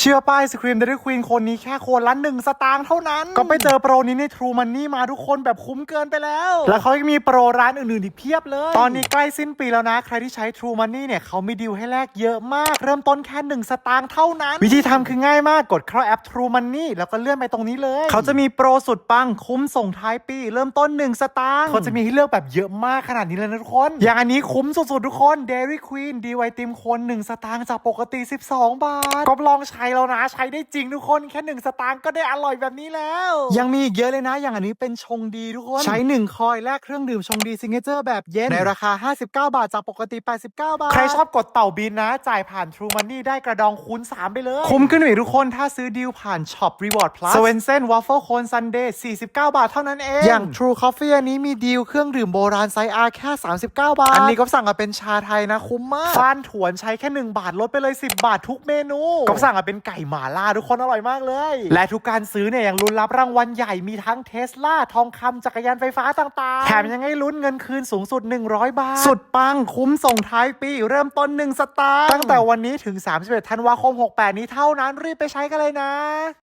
เชื่อป้ายสครีมเดลิควีนคนนี้แค่คนละหนึ่งสตางค์เท่านั้น ก็ไปเจอโปรนี้ใน True Money มาทุกคนแบบคุ้มเกินไปแล้ว แล้วเขายังมีโปรร้านอื่นๆอีกเพียบเลย ตอนนี้ใกล้สิ้นปีแล้วนะ ใครที่ใช้ True Money เนี่ยเขามีดีลให้แลกเยอะมาก เริ่มต้นแค่ 1 สตางค์เท่านั้น วิธีทำคือง่ายมากกดเข้าแอป True Money แล้วก็เลื่อนไปตรงนี้เลย เขาจะมีโปรสุดปังคุ้มส่งท้ายปี เริ่มต้น 1 สตางค์เขาจะมีให้เลือกแบบเยอะมากขนาดนี้เลยนะทุกคนอย่างอันนี้คุ้มสุดๆทุกคน Dairy Queen ดีไวติมคน 1 สตางค์จากปกติ 12 บาทก็ลองใช้แล้วนะ ใช้ได้จริงทุกคนแค่1สตางค์ก็ได้อร่อยแบบนี้แล้ว ยังมีอีกเยอะเลยนะ อย่างอันนี้เป็นชงดีทุกคน ใช้ 1 คอยแลกเครื่องดื่มชงดีซิงเกิลแบบเย็น ในราคา 59 บาทจากปกติ 89 บาท ใครชอบกดเต่าบินนะ จ่ายผ่าน True Money ได้กระดองคูณ3ไปเลย คุ้มขึ้นไปอีกทุกคนถ้าซื้อดีลผ่านช็อป Reward Plus สเวนเซนวอฟเฟิลโคนซันเดย์49 บาทเท่านั้นเอง อย่าง True Coffee อันนี้มีดีลเครื่องดื่มโบราณไซส์ R แค่ 39 บาท อันนี้ก็สั่งมาเป็นชาไทยนะคุ้มมากฟ้านถวนใช้แค่ 1 บาทลดไปเลย 10 บาททุกเมนูก็สั่งมาเป็นไก่หม่าล่าทุกคนอร่อยมากเลย และทุกการซื้อเนี่ยยังลุ้นรับรางวัลใหญ่มีทั้งเทสลาทองคำจักรยานไฟฟ้าต่างๆ แถมยังให้ลุ้นเงินคืนสูงสุด 100 บาท สุดปังคุ้มส่งท้ายปี เริ่มต้น1สตางค์ตั้งแต่วันนี้ถึง 31ธันวาคม 68 นี้เท่านั้นรีบไปใช้กันเลยนะ